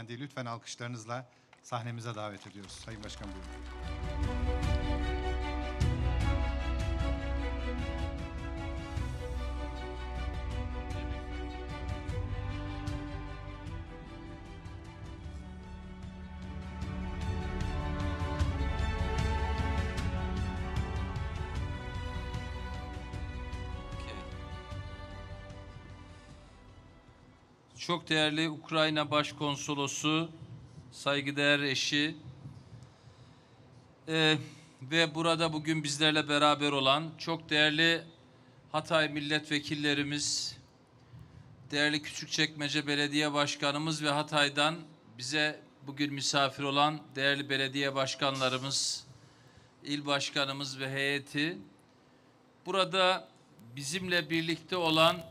Beyefendi'yi lütfen alkışlarınızla sahnemize davet ediyoruz. Sayın Başkan buyurun. Çok değerli Ukrayna Başkonsolosu, saygıdeğer eşi eee, ve burada bugün bizlerle beraber olan çok değerli Hatay milletvekillerimiz, değerli Küçükçekmece Belediye Başkanımız ve Hatay'dan bize bugün misafir olan değerli belediye başkanlarımız, il başkanımız ve heyeti, burada bizimle birlikte olan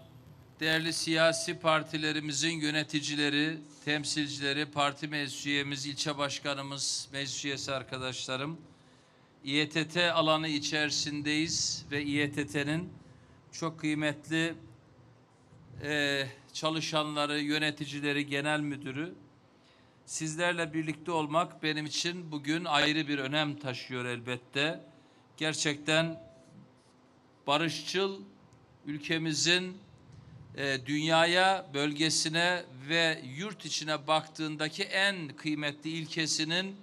değerli siyasi partilerimizin yöneticileri, temsilcileri, parti meclis üyemiz, ilçe başkanımız, meclis üyesi arkadaşlarım, İETT alanı içerisindeyiz ve İETT'nin çok kıymetli eee, çalışanları, yöneticileri, genel müdürü, sizlerle birlikte olmak benim için bugün ayrı bir önem taşıyor elbette. Gerçekten barışçıl ülkemizin e, dünyaya, bölgesine ve yurt içine baktığındaki en kıymetli ilkesinin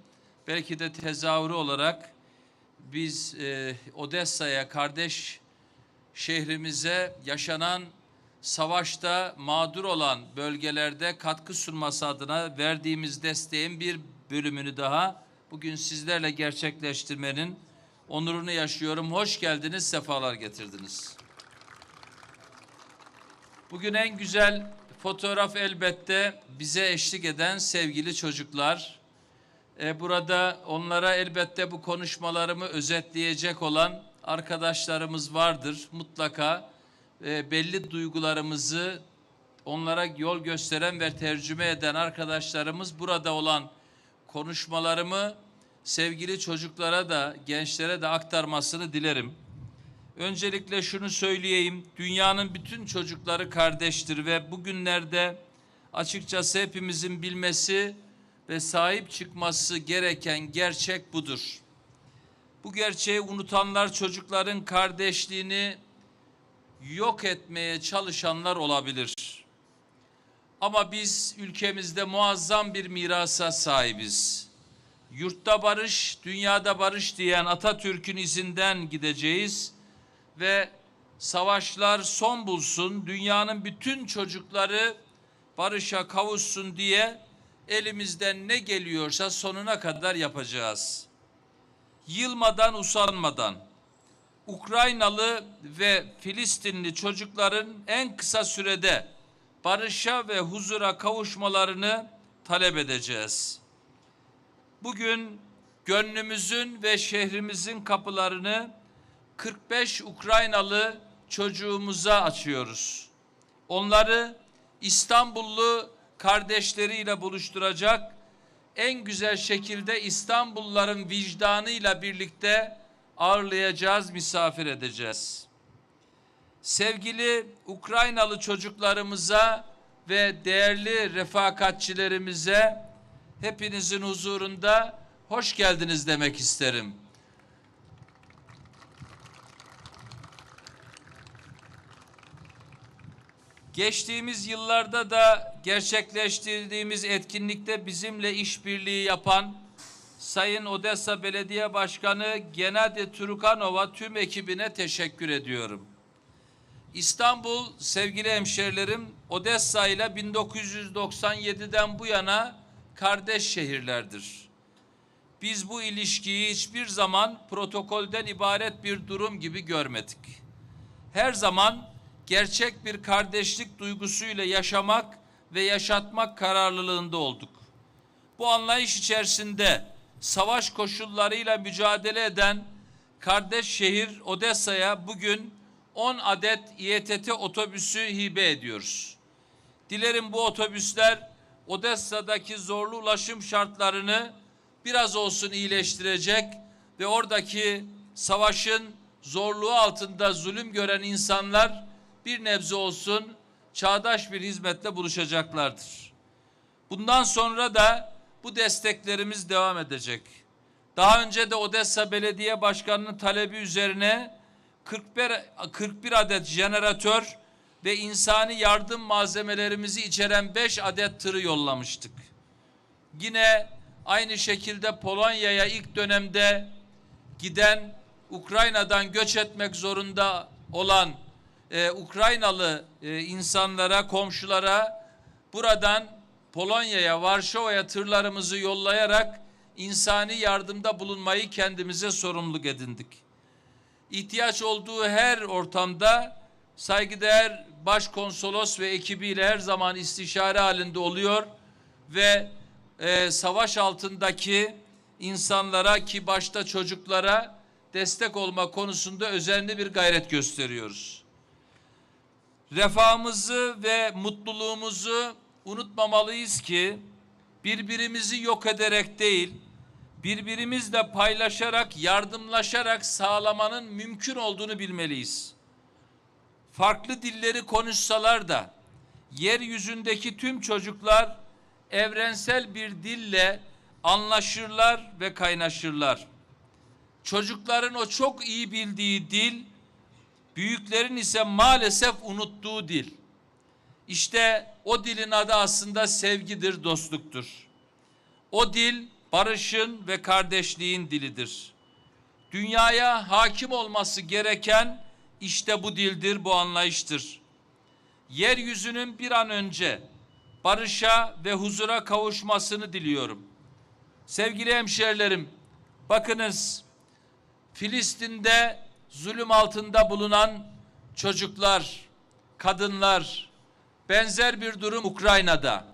belki de tezahürü olarak biz e, Odessa'ya, kardeş şehrimize yaşanan savaşta mağdur olan bölgelerde katkı sunması adına verdiğimiz desteğin bir bölümünü daha bugün sizlerle gerçekleştirmenin onurunu yaşıyorum. Hoş geldiniz, sefalar getirdiniz. Bugün en güzel fotoğraf elbette bize eşlik eden sevgili çocuklar. Ee, burada onlara elbette bu konuşmalarımı özetleyecek olan arkadaşlarımız vardır. Mutlaka e, belli duygularımızı onlara yol gösteren ve tercüme eden arkadaşlarımız burada olan konuşmalarımı sevgili çocuklara da gençlere de aktarmasını dilerim. Öncelikle şunu söyleyeyim. Dünyanın bütün çocukları kardeştir ve bugünlerde açıkçası hepimizin bilmesi ve sahip çıkması gereken gerçek budur. Bu gerçeği unutanlar çocukların kardeşliğini yok etmeye çalışanlar olabilir. Ama biz ülkemizde muazzam bir mirasa sahibiz. Yurtta barış, dünyada barış diyen Atatürk'ün izinden gideceğiz ve savaşlar son bulsun, dünyanın bütün çocukları barışa kavuşsun diye elimizden ne geliyorsa sonuna kadar yapacağız. Yılmadan, usanmadan Ukraynalı ve Filistinli çocukların en kısa sürede barışa ve huzura kavuşmalarını talep edeceğiz. Bugün gönlümüzün ve şehrimizin kapılarını 45 Ukraynalı çocuğumuza açıyoruz. Onları İstanbullu kardeşleriyle buluşturacak, en güzel şekilde İstanbulluların vicdanıyla birlikte ağırlayacağız, misafir edeceğiz. Sevgili Ukraynalı çocuklarımıza ve değerli refakatçilerimize hepinizin huzurunda hoş geldiniz demek isterim. Geçtiğimiz yıllarda da gerçekleştirdiğimiz etkinlikte bizimle işbirliği yapan Sayın Odessa Belediye Başkanı Genadi Turukanova tüm ekibine teşekkür ediyorum. İstanbul sevgili hemşerilerim Odessa ile 1997'den bu yana kardeş şehirlerdir. Biz bu ilişkiyi hiçbir zaman protokolden ibaret bir durum gibi görmedik. Her zaman gerçek bir kardeşlik duygusuyla yaşamak ve yaşatmak kararlılığında olduk. Bu anlayış içerisinde savaş koşullarıyla mücadele eden kardeş şehir Odessa'ya bugün 10 adet İETT otobüsü hibe ediyoruz. Dilerim bu otobüsler Odessa'daki zorlu ulaşım şartlarını biraz olsun iyileştirecek ve oradaki savaşın zorluğu altında zulüm gören insanlar bir nebze olsun çağdaş bir hizmetle buluşacaklardır. Bundan sonra da bu desteklerimiz devam edecek. Daha önce de Odessa Belediye Başkanı'nın talebi üzerine 41, 41 adet jeneratör ve insani yardım malzemelerimizi içeren 5 adet tırı yollamıştık. Yine aynı şekilde Polonya'ya ilk dönemde giden Ukrayna'dan göç etmek zorunda olan e, Ukraynalı e, insanlara, komşulara buradan Polonya'ya, Varşova'ya tırlarımızı yollayarak insani yardımda bulunmayı kendimize sorumluluk edindik. İhtiyaç olduğu her ortamda saygıdeğer başkonsolos ve ekibiyle her zaman istişare halinde oluyor ve e, savaş altındaki insanlara ki başta çocuklara destek olma konusunda özenli bir gayret gösteriyoruz. Refahımızı ve mutluluğumuzu unutmamalıyız ki birbirimizi yok ederek değil, birbirimizle paylaşarak, yardımlaşarak sağlamanın mümkün olduğunu bilmeliyiz. Farklı dilleri konuşsalar da yeryüzündeki tüm çocuklar evrensel bir dille anlaşırlar ve kaynaşırlar. Çocukların o çok iyi bildiği dil, büyüklerin ise maalesef unuttuğu dil. İşte o dilin adı aslında sevgidir, dostluktur. O dil barışın ve kardeşliğin dilidir. Dünyaya hakim olması gereken işte bu dildir, bu anlayıştır. Yeryüzünün bir an önce barışa ve huzura kavuşmasını diliyorum. Sevgili hemşerilerim, bakınız Filistin'de zulüm altında bulunan çocuklar, kadınlar, benzer bir durum Ukrayna'da.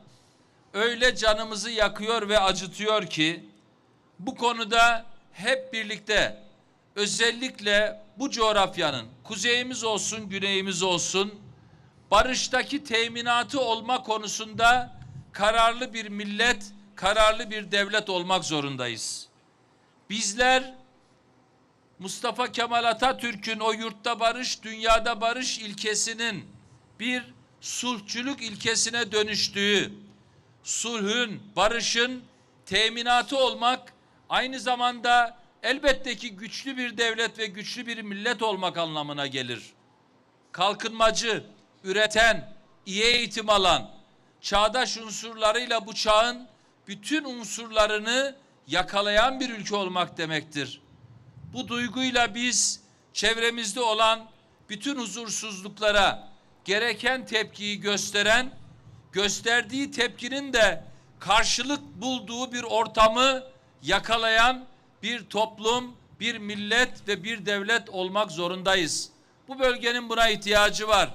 Öyle canımızı yakıyor ve acıtıyor ki bu konuda hep birlikte özellikle bu coğrafyanın kuzeyimiz olsun, güneyimiz olsun barıştaki teminatı olma konusunda kararlı bir millet, kararlı bir devlet olmak zorundayız. Bizler Mustafa Kemal Atatürk'ün o yurtta barış, dünyada barış ilkesinin bir sulhçülük ilkesine dönüştüğü, sulhün, barışın teminatı olmak aynı zamanda elbette ki güçlü bir devlet ve güçlü bir millet olmak anlamına gelir. Kalkınmacı, üreten, iyi eğitim alan, çağdaş unsurlarıyla bu çağın bütün unsurlarını yakalayan bir ülke olmak demektir. Bu duyguyla biz çevremizde olan bütün huzursuzluklara gereken tepkiyi gösteren, gösterdiği tepkinin de karşılık bulduğu bir ortamı yakalayan bir toplum, bir millet ve bir devlet olmak zorundayız. Bu bölgenin buna ihtiyacı var.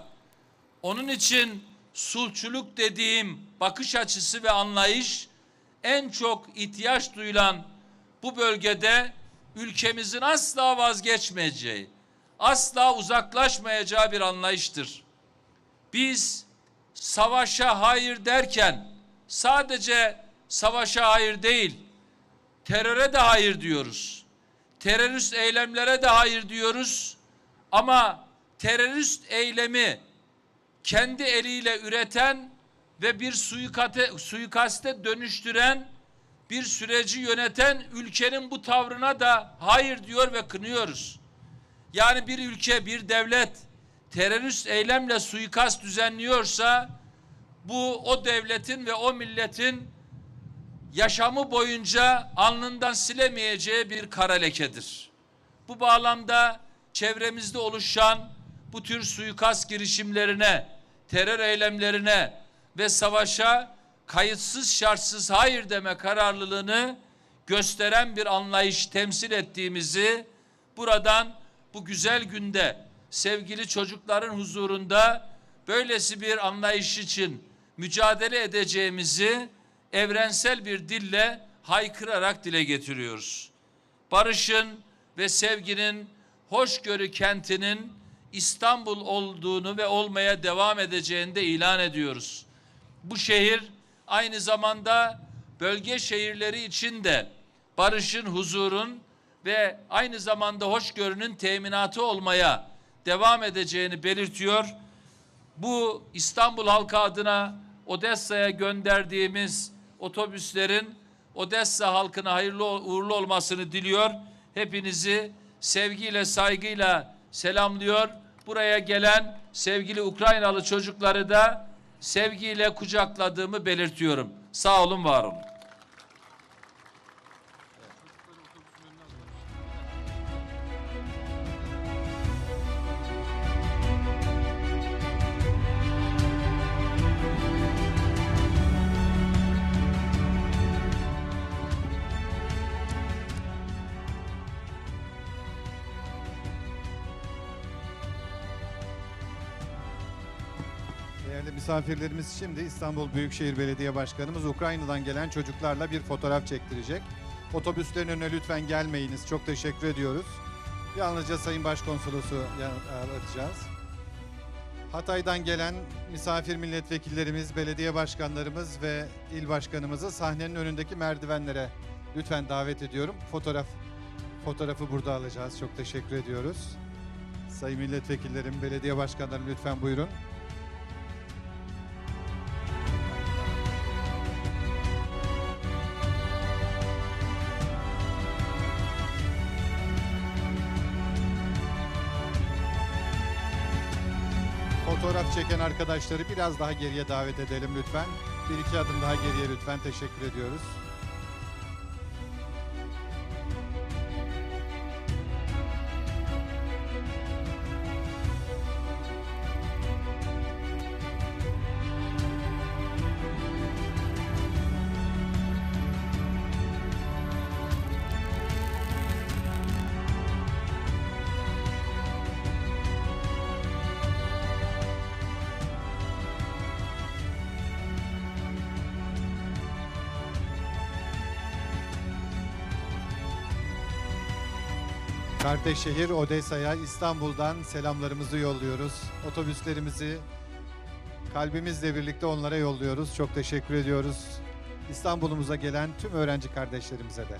Onun için sulçuluk dediğim bakış açısı ve anlayış en çok ihtiyaç duyulan bu bölgede ülkemizin asla vazgeçmeyeceği, asla uzaklaşmayacağı bir anlayıştır. Biz savaşa hayır derken sadece savaşa hayır değil, teröre de hayır diyoruz. Terörist eylemlere de hayır diyoruz. Ama terörist eylemi kendi eliyle üreten ve bir suikate, suikaste dönüştüren bir süreci yöneten ülkenin bu tavrına da hayır diyor ve kınıyoruz. Yani bir ülke, bir devlet terörist eylemle suikast düzenliyorsa bu o devletin ve o milletin yaşamı boyunca alnından silemeyeceği bir kara lekedir. Bu bağlamda çevremizde oluşan bu tür suikast girişimlerine, terör eylemlerine ve savaşa kayıtsız şartsız hayır deme kararlılığını gösteren bir anlayış temsil ettiğimizi buradan bu güzel günde sevgili çocukların huzurunda böylesi bir anlayış için mücadele edeceğimizi evrensel bir dille haykırarak dile getiriyoruz. Barışın ve sevginin hoşgörü kentinin İstanbul olduğunu ve olmaya devam edeceğini de ilan ediyoruz. Bu şehir aynı zamanda bölge şehirleri için de barışın, huzurun ve aynı zamanda hoşgörünün teminatı olmaya devam edeceğini belirtiyor. Bu İstanbul halkı adına Odessa'ya gönderdiğimiz otobüslerin Odessa halkına hayırlı uğurlu olmasını diliyor. Hepinizi sevgiyle, saygıyla selamlıyor. Buraya gelen sevgili Ukraynalı çocukları da sevgiyle kucakladığımı belirtiyorum. Sağ olun, var olun. Misafirlerimiz şimdi İstanbul Büyükşehir Belediye Başkanımız Ukrayna'dan gelen çocuklarla bir fotoğraf çektirecek. Otobüslerin önüne lütfen gelmeyiniz. Çok teşekkür ediyoruz. Yalnızca Sayın Başkonsolosu ya- arayacağız. Hatay'dan gelen misafir milletvekillerimiz, belediye başkanlarımız ve il başkanımızı sahnenin önündeki merdivenlere lütfen davet ediyorum. Fotoğraf fotoğrafı burada alacağız. Çok teşekkür ediyoruz. Sayın milletvekillerim, belediye başkanlarım lütfen buyurun. Çeken arkadaşları biraz daha geriye davet edelim lütfen. Bir iki adım daha geriye lütfen. Teşekkür ediyoruz. Kardeş şehir Odessa'ya İstanbul'dan selamlarımızı yolluyoruz. Otobüslerimizi kalbimizle birlikte onlara yolluyoruz. Çok teşekkür ediyoruz. İstanbul'umuza gelen tüm öğrenci kardeşlerimize de.